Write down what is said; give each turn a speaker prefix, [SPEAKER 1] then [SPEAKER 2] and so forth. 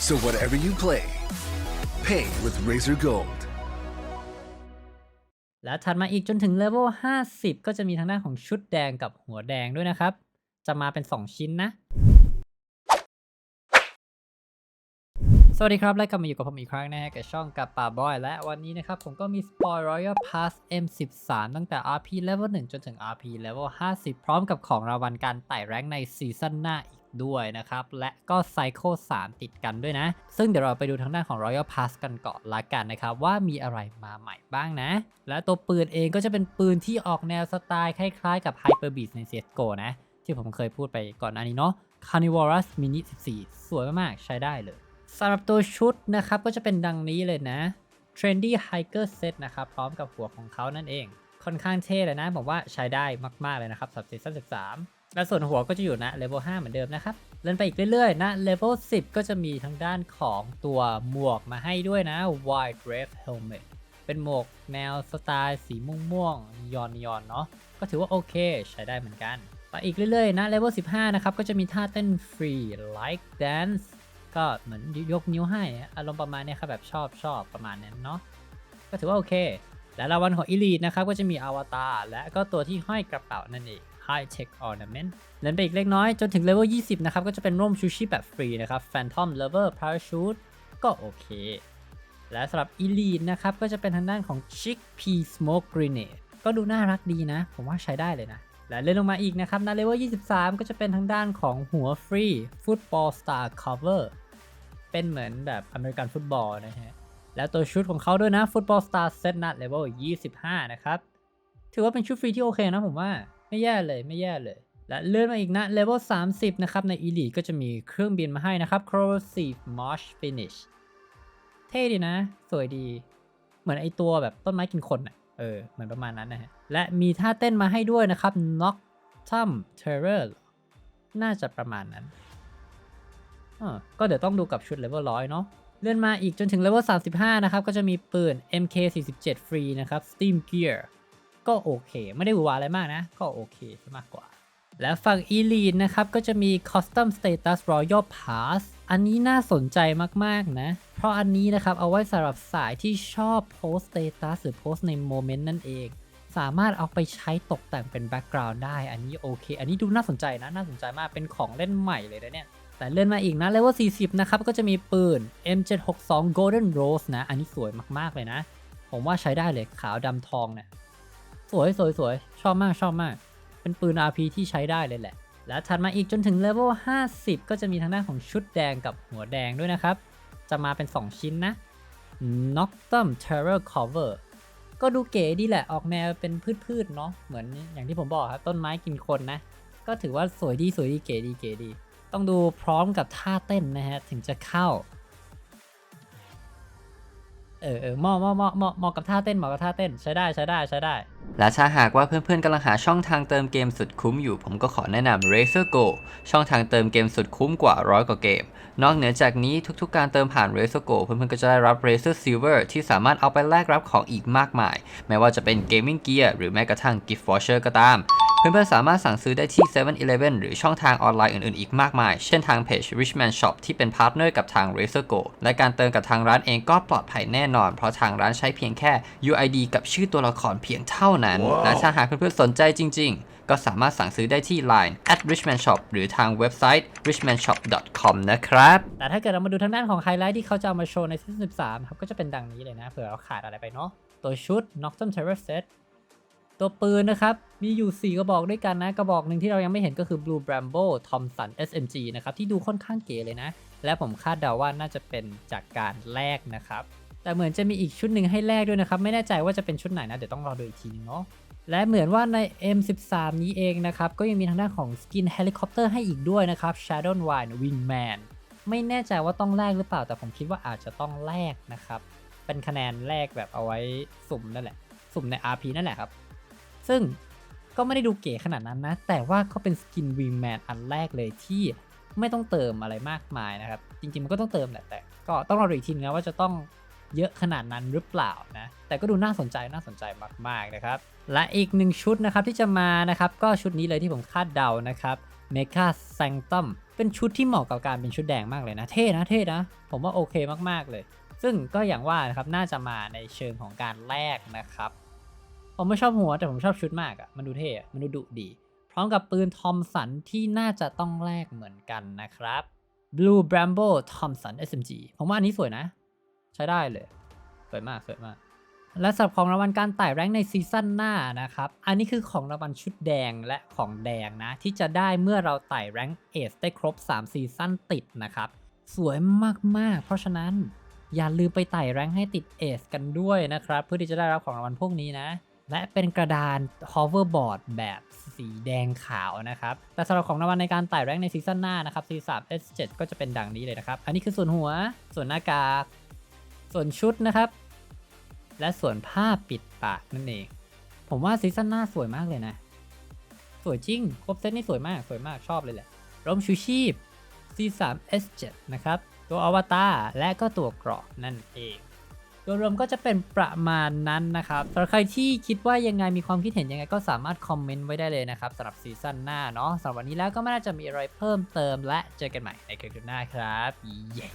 [SPEAKER 1] So whatever you play, pay with Razor Gold.
[SPEAKER 2] และถัดมาอีกจนถึงเลเวล 50 ก็จะมีทางด้านของชุดแดงกับหัวแดงด้วยนะครับ จะมาเป็น 2 ชิ้นนะ สวัสดีครับ และกลับมาอยู่กับผมอีกครั้งนะฮะกับช่องกับป่าบอย และวันนี้นะครับ ผมก็มี Spoil Royal Pass M13 ตั้งแต่ RP Level 1 จนถึง RP Level 50 พร้อมกับของรางวัลการไต่แรงในซีซั่นหน้าอีก ด้วยนะครับ และก็ Cycle 3ติดกันด้วยนะ ซึ่งเดี๋ยวเราไปดูทางด้านของ Royal Pass กันก่อนละกันนะครับ ว่ามีอะไรมาใหม่บ้างนะ และตัวปืนเองก็จะเป็นปืนที่ออกแนวสไตล์คล้ายๆกับ Hyper Beast ใน CSGO นะ ที่ผมเคยพูดไปก่อนหน้านี้เนาะ Carnivorous Mini 14 สวยมากๆ ใช้ได้เลยสำหรับตัวชุดนะครับก็จะเป็นดังนี้เลยนะ Trendy Hiker Set นะครับ พร้อมกับหัวของเขานั่นเอง ค่อนข้างเท่เลยนะ ผมว่าใช้ได้มาก ๆ เลยนะครับสำหรับซีซั่น13 และส่วนหัวก็จะอยู่นะเลเวล5เหมือนเดิมนะครับ เล่นไปอีกเรื่อยๆ นะเลเวล10 ก็จะมีทางด้านของตัวหมวกมาให้ด้วยนะ Wide Reef Helmet เป็นหมวกแนวสไตล์สีม่วงๆยอนยอนๆเนาะก็ถือว่าโอเคใช้ได้เหมือนกัน ไปอีกเรื่อยๆ นะเลเวล15 นะครับ ก็จะมีท่าเต้นฟรี like dance ก็เหมือนยกนิ้วให้อารมณ์ประมาณนี้ครับแบบชอบชอบประมาณนั้นเนาะก็ถือว่าโอเค และรางวัลของ Elite นะครับก็จะมีอวตารและก็ตัวที่ห้อยกระเป๋านั่นเอง High Tech Ornament เล่นไปอีกเล็กน้อยจนถึงเลเวล 20 นะครับ ก็จะเป็นร่มชูชีพแบบฟรีนะครับ Phantom Lover Parachute ก็โอเค และสำหรับ Elite นะครับ ก็จะเป็นทางด้านของ Chickpea Smoke Grenade ก็ดูน่ารักดีนะ ผมว่าใช้ได้เลยนะ และเล่นลงมาอีกนะครับในเลเวล 23 ก็จะเป็นทางด้านของหัวฟรี Football Star Cover เป็นเหมือนแบบอเมริกันฟุตบอลนะฮะและตัวชุดของเขาด้วยนะ Football Star Set นัดเลเวล25 นะครับ ถือว่าเป็นชุดฟรีที่โอเคนะผมว่า ไม่แย่เลยไม่แย่เลย และเลื่อนมาอีกนะเลเวล30 นะครับ ใน Elite ก็จะมีเครื่องบินมาให้นะครับ Corrosive Marsh Finish เท่ดีนะ สวยดี เหมือนไอตัวแบบต้นไม้กินคนอะเออ เหมือนประมาณนั้นนะฮะ และมีท่าเต้นมาให้ด้วยนะครับ Noctum Terror น่าจะประมาณนั้นอ่าก็เดี๋ยวต้องดูกับชุดเลเวลร้อยเนาะ เลื่อนมาอีกจนถึงเลเวล35 นะครับ ก็จะมีปืน MK47 ฟรีนะครับ Steam Gear ก็โอเค ไม่ได้หวือหวาอะไรมากนะ ก็โอเคมากกว่า และฝั่ง Elite นะครับ ก็จะมี Custom Status Royal Pass อันนี้น่าสนใจมากๆนะ เพราะอันนี้นะครับ เอาไว้สำหรับสายที่ชอบโพสต์ Status หรือโพสต์ในโมเมนต์นั่นเอง สามารถเอาไปใช้ตกแต่งเป็นแบ็กกราวด์ได้ อันนี้โอเค อันนี้ดูน่าสนใจนะ น่าสนใจมาก เป็นของเล่นใหม่เลยนะเนี่ยแต่เลื่อนมาอีกนะเลเวล40 นะครับ ก็จะมีปืน M762 Golden Rose นะ อันนี้สวยมาก ๆ เลยนะ ผมว่าใช้ได้เลยขาวดำทองเนี่ย สวยสวยสวยชอบมากชอบมาก เป็นปืน RP ที่ใช้ได้เลยแหละ และถัดมาอีกจนถึงเลเวล 50 ก็จะมีทางด้านของชุดแดงกับหัวแดงด้วยนะครับ จะมาเป็น 2 ชิ้นนะ Noctum Terror Cover ก็ดูเก๋ดีแหละออกแนวเป็นพืชๆเนาะเหมือนอย่างที่ผมบอกครับต้นไม้กินคนนะ ก็ถือว่าสวยดีสวยดีเก๋ดีเก๋ดี ต้องดูพร้อมกับท่าเต้นนะฮะถึงจะเข้า เออเออเหมาะเหมาะเหมาะเหมาะเหมาะกับท่าเต้นเหมาะกับท่าเต้นใช้ได้ใช้ได้ใช้ได้
[SPEAKER 3] และถ้าหากว่าเพื่อนๆกำลังหาช่องทางเติมเกมสุดคุ้มอยู่ ผมก็ขอแนะนำ Razer Go ช่องทางเติมเกมสุดคุ้มกว่าร้อยกว่าเกม นอกเหนือจากนี้ทุกๆ การเติมผ่าน Razer Go เพื่อนๆก็จะได้รับ Razer Silver ที่สามารถเอาไปแลกรับของอีกมากมาย ไม่ว่าจะเป็น Gaming Gear หรือแม้กระทั่ง Gift Voucher ก็ตาม เพื่อนๆสามารถสั่งซื้อได้ที่ 7-Eleven หรือช่องทางออนไลน์อื่นๆ อีกมากมาย เช่นทางเพจ Richman Shop ที่เป็นพาร์ทเนอร์กับทาง Razer Go และการเติมกับทางร้านเองก็ปลอดภัยแน่นอน เพราะทางร้านใช้เพียงแค่ UID กับชื่อตัวละครเพียงเท่านั้นและถ้าหากเพื่อนๆสนใจจริง ๆก็สามารถสั่งซื้อได้ที่ Line at richman shop หรือทางเว็บไซต์ richmanshop.com นะครับ
[SPEAKER 2] แต่ถ้าเกิดเรามาดูทางด้านของไฮไลท์ที่เขาจะเอามาโชว์ในซีซั่น13 ครับ ก็จะเป็นดังนี้เลยนะ เผื่อเราขาดอะไรไปเนาะ ตัวชุด Nocturne Terror Set ตัวปืนนะครับ มีอยู่ 4 กระบอกด้วยกันนะ กระบอกหนึ่งที่เรายังไม่เห็นก็คือ Blue Brambo Thompson SMG นะครับ ที่ดูค่อนข้างเก๋เลยนะ และผมคาดเดาว่าน่าจะเป็นจากการแลกนะครับ แต่เหมือนจะมีอีกชุดหนึ่งให้แลกด้วยนะครับ ไม่แน่ใจว่าจะเป็นชุดไหนนะ เดี๋ยวต้องรอดูอีกทีนึงเนาะและเหมือนว่าใน M13 นี้เองนะครับ ก็ยังมีทางด้านของสกินเฮลิคอปเตอร์ให้อีกด้วยนะครับ Shadow Wine Wingman ไม่แน่ใจว่าต้องแลกหรือเปล่า แต่ผมคิดว่าอาจจะต้องแลกนะครับ เป็นคะแนนแลกแบบเอาไว้สุ่มนั่นแหละ สุ่มใน RP นั่นแหละครับ ซึ่งก็ไม่ได้ดูเก๋ขนาดนั้นนะ แต่ว่าเขาเป็นสกิน Wingman อันแรกเลยที่ไม่ต้องเติมอะไรมากมายนะครับ จริงๆมันก็ต้องเติมแหละแต่ก็ต้องรออีกทีนึงนะว่าจะต้องเยอะขนาดนั้นหรือเปล่านะ แต่ก็ดูน่าสนใจน่าสนใจมากๆนะครับ และอีกหนึ่งชุดนะครับที่จะมานะครับก็ชุดนี้เลยที่ผมคาดเดานะครับเมคาแซงตัมเป็นชุดที่เหมาะกับการเป็นชุดแดงมากเลยนะ เท่นะเท่นะ ผมว่าโอเคมากๆเลย ซึ่งก็อย่างว่านะครับน่าจะมาในเชิงของการแลกนะครับ ผมไม่ชอบหัวแต่ผมชอบชุดมากอะ่ะ มันดูเท่มันดูดุดี พร้อมกับปืนทอมสันที่น่าจะต้องแลกเหมือนกันนะครับ Blue Bramble Thompson SMG ผมว่าอันนี้สวยนะ ใช้ได้เลย สวยมากสวยมาก และสำหรับของรางวัลการไต่แรงในซีซั่นหน้านะครับ อันนี้คือของรางวัลชุดแดงและของแดงนะ ที่จะได้เมื่อเราไต่แรงเอสได้ครบ 3 ซีซั่นติดนะครับ สวยมากๆ เพราะฉะนั้นอย่าลืมไปไต่แรงให้ติดเอสกันด้วยนะครับ เพื่อที่จะได้รับของรางวัลพวกนี้นะ และเป็นกระดาน hoverboard แบบสีแดงขาวนะครับ แต่สำหรับของรางวัลในการไต่แรงในซีซั่นหน้านะครับ C3 S7 ก็จะเป็นดังนี้เลยนะครับ อันนี้คือส่วนหัว ส่วนหน้ากาก ส่วนชุดนะครับ และส่วนผ้าปิดปากนั่นเอง ผมว่าซีซั่นหน้าสวยมากเลยนะ สวยจริง ครบเซตนี่สวยมาก สวยมาก ชอบเลยแหละ ร่มชูชีพ C3 S7 นะครับ ตัวอวตารและก็ตัวเกราะนั่นเอง ดยรวมก็จะเป็นประมาณนั้นนะครับสำหรับใครที่คิดว่ายังไงมีความคิดเห็นยังไงก็สามารถคอมเมนต์ไว้ได้เลยนะครับสำหรับซีซั่นหน้าเนาะสำหรับวันนี้แล้วก็ไม่น่าจะมีอะไรเพิ่มเติมและเจอกันใหม่ในคลิปหน้าครับเย้